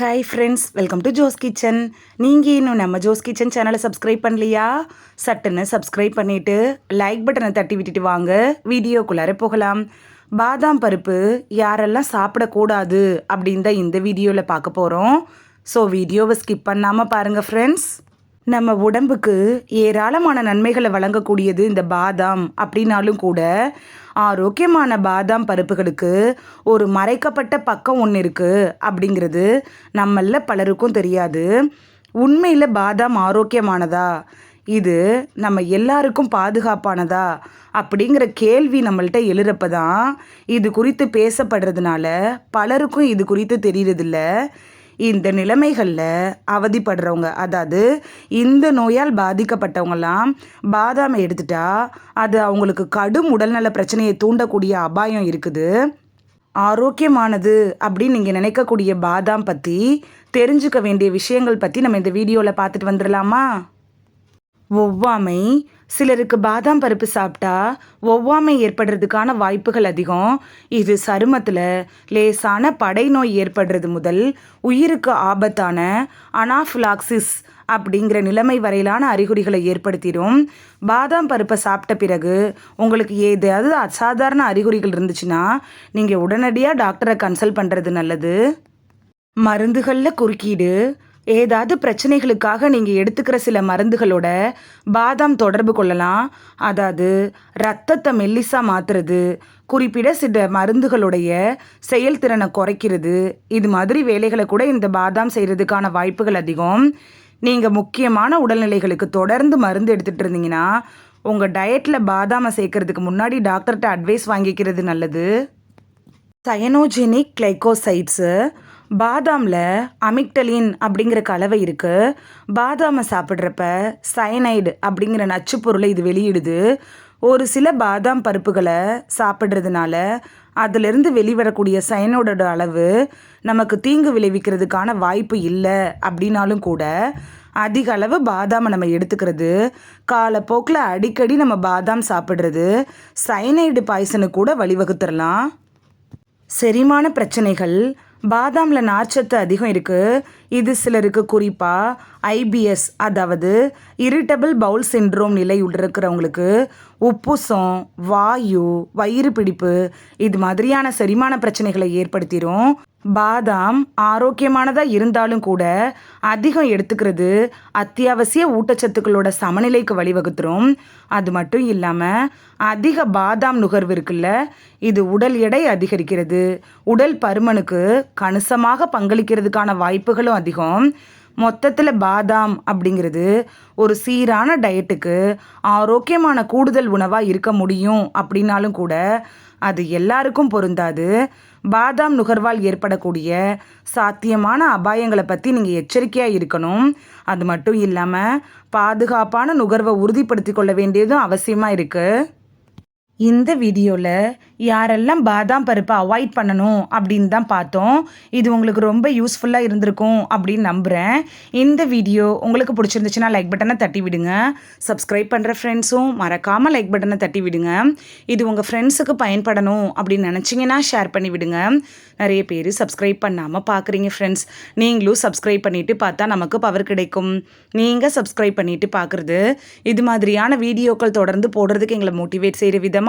Hi friends welcome to Jo's kitchen நீங்கள் இன்னும் நம்ம ஜோஸ் கிச்சன் சேனலை சப்ஸ்கிரைப் பண்ணலையா? சட்டுன்னு சப்ஸ்கிரைப் பண்ணிவிட்டு லைக் பட்டனை தட்டி விட்டுட்டு வாங்க. வீடியோக்குள்ளார போகலாம். பாதாம் பருப்பு யாரெல்லாம் சாப்பிடக்கூடாது அப்படின்னு தான் இந்த வீடியோவில் பார்க்க போகிறோம் ஸோ வீடியோவை ஸ்கிப் பண்ணாமல் பாருங்கள் ஃப்ரெண்ட்ஸ் நம்ம உடம்புக்கு ஏராளமான நன்மைகளை வழங்கக்கூடியது இந்த பாதாம். அப்படின்னாலும் கூட ஆரோக்கியமான பாதாம் பருப்புகளுக்கு ஒரு மறைக்கப்பட்ட பக்கம் ஒன்று இருக்குது அப்படிங்கிறது நம்மள பலருக்கும் தெரியாது. உண்மையில் பாதாம் ஆரோக்கியமானதா? இது நம்ம எல்லாருக்கும் பாதுகாப்பானதா? அப்படிங்கிற கேள்வி நம்மள்கிட்ட எழுறப்ப தான் இது குறித்து பேசப்படுறதுனால பலருக்கும் இது குறித்து தெரியறதில்ல. இந்த நிலைமைகளில் அவதிப்படுறவங்க அதாவது இந்த நோயால் பாதிக்கப்பட்டவங்கலாம் பாதாமை எடுத்துட்டா அது அவங்களுக்கு கடும் உடல்நல பிரச்சனையை தூண்டக்கூடிய அபாயம் இருக்குது. ஆரோக்கியமானது அப்படின்னு நீங்கள் நினைக்கக்கூடிய பாதாம் பற்றி தெரிஞ்சுக்க வேண்டிய விஷயங்கள் பற்றி நம்ம இந்த வீடியோவில் பார்த்துட்டு வந்துடலாமா ஒவ்வாமை சிலருக்கு பாதாம் பருப்பு சாப்பிட்டா ஒவ்வாமை ஏற்படுறதுக்கான வாய்ப்புகள் அதிகம். இது சருமத்தில் லேசான படை நோய் ஏற்படுறது முதல் உயிருக்கு ஆபத்தான அனாஃபிலாக்சிஸ் அப்படிங்கிற நிலைமை வரையிலான அறிகுறிகளை ஏற்படுத்திடும். பாதாம் பருப்பை சாப்பிட்ட பிறகு உங்களுக்கு ஏதாவது அசாதாரண அறிகுறிகள் இருந்துச்சுன்னா நீங்கள் உடனடியாக டாக்டரை கன்சல்ட் பண்ணுறது நல்லது. மருந்துகளில் குறுக்கீடு ஏதாவது பிரச்சனைகளுக்காக நீங்கள் எடுத்துக்கிற சில மருந்துகளோட பாதாம் தொடர்பு கொள்ளலாம். அதாவது ரத்தத்தை மெல்லிசாக மாற்றுறது குறிப்பிட சில மருந்துகளுடைய செயல்திறனை குறைக்கிறது. இது மாதிரி வேலைகளை கூட இந்த பாதாம் செய்கிறதுக்கான வாய்ப்புகள் அதிகம். நீங்கள் முக்கியமான உடல்நிலைகளுக்கு தொடர்ந்து மருந்து எடுத்துகிட்டு இருந்தீங்கன்னா உங்கள் டயட்டில் பாதாமை சேர்க்கறதுக்கு முன்னாடி டாக்டர்கிட்ட அட்வைஸ் வாங்கிக்கிறது நல்லது. சயனோஜெனிக் கிளைகோசைட்ஸு பாதாமில் அமிக்டலின் அப்படிங்கிற கலவை இருக்குது பாதாமை சாப்பிட்றப்ப சயனைடு அப்படிங்கிற நச்சு பொருளை இது வெளியிடுது. ஒரு சில பாதாம் பருப்புகளை சாப்பிட்றதுனால அதிலிருந்து வெளிவரக்கூடிய சயனோட அளவு நமக்கு தீங்கு விளைவிக்கிறதுக்கான வாய்ப்பு இல்லை அப்படின்னாலும் கூட அதிக அளவு பாதாமை நம்ம எடுத்துக்கிறது. காலப்போக்கில் அடிக்கடி நம்ம பாதாம் சாப்பிட்றது சைனைடு பாய்சனுக்கு கூட வழிவகுத்துடலாம் செரிமான பிரச்சனைகள் பாதாமில் நார்ச்சத்து அதிகம் இருக்குது இது சிலருக்கு குறிப்பாக ஐபிஎஸ் அதாவது இரிட்டபிள் பவுல் சின்ட்ரோம் நிலை இருக்கிறவங்களுக்கு உப்புசம் வாயு வயிறு பிடிப்பு இது மாதிரியான செரிமான பிரச்சனைகளை ஏற்படுத்திடும் பாதாம் ஆரோக்கியமானதாக இருந்தாலும் கூட அதிகம் எடுத்துக்கிறது அத்தியாவசிய ஊட்டச்சத்துக்களோட சமநிலைக்கு வழிவகுத்துரும். அது மட்டும் இல்லாமல் அதிக பாதாம் நுகர்வு இருக்குல்ல இது உடல் எடை அதிகரிக்கிறது. உடல் பருமனுக்கு கணிசமாக பங்களிக்கிறதுக்கான வாய்ப்புகளும் அதிகம். மொத்தத்தில் பாதாம் அப்படிங்கிறது ஒரு சீரான டயட்டுக்கு ஆரோக்கியமான கூடுதல் உணவாக இருக்க முடியும் அப்படின்னாலும் கூட அது எல்லாருக்கும் பொருந்தாது. பாதாம் நுகர்வால் ஏற்படக்கூடிய சாத்தியமான அபாயங்களை பற்றி நீங்கள் எச்சரிக்கையாக இருக்கணும். அது மட்டும் இல்லாமல் பாதுகாப்பான நுகர்வை உறுதிப்படுத்தி கொள்ள வேண்டியதும் அவசியமாக இருக்குது இந்த வீடியோவில் யாரெல்லாம் பாதாம் பருப்பை அவாய்ட் பண்ணணும் அப்படின்னு தான் பார்த்தோம். இது உங்களுக்கு ரொம்ப யூஸ்ஃபுல்லாக இருந்திருக்கும் அப்படின்னு நம்புகிறேன் இந்த வீடியோ உங்களுக்கு பிடிச்சிருந்துச்சுன்னா லைக் பட்டனை தட்டி விடுங்க. சப்ஸ்கிரைப் பண்ணுற ஃப்ரெண்ட்ஸும் மறக்காமல் லைக் பட்டனை தட்டி விடுங்க. இது உங்கள் ஃப்ரெண்ட்ஸுக்கு பயன்படணும் அப்படின்னு நினச்சிங்கன்னா ஷேர் பண்ணி விடுங்க. நிறைய பேர் சப்ஸ்கிரைப் பண்ணாமல் பார்க்குறீங்க ஃப்ரெண்ட்ஸ் நீங்களும் சப்ஸ்கிரைப் பண்ணிவிட்டு பார்த்தா நமக்கு பவர் கிடைக்கும். நீங்கள் சப்ஸ்கிரைப் பண்ணிவிட்டு பார்க்குறது இது மாதிரியான வீடியோக்கள் தொடர்ந்து போடுறதுக்கு எங்களை மோட்டிவேட் செய்கிற விதமாக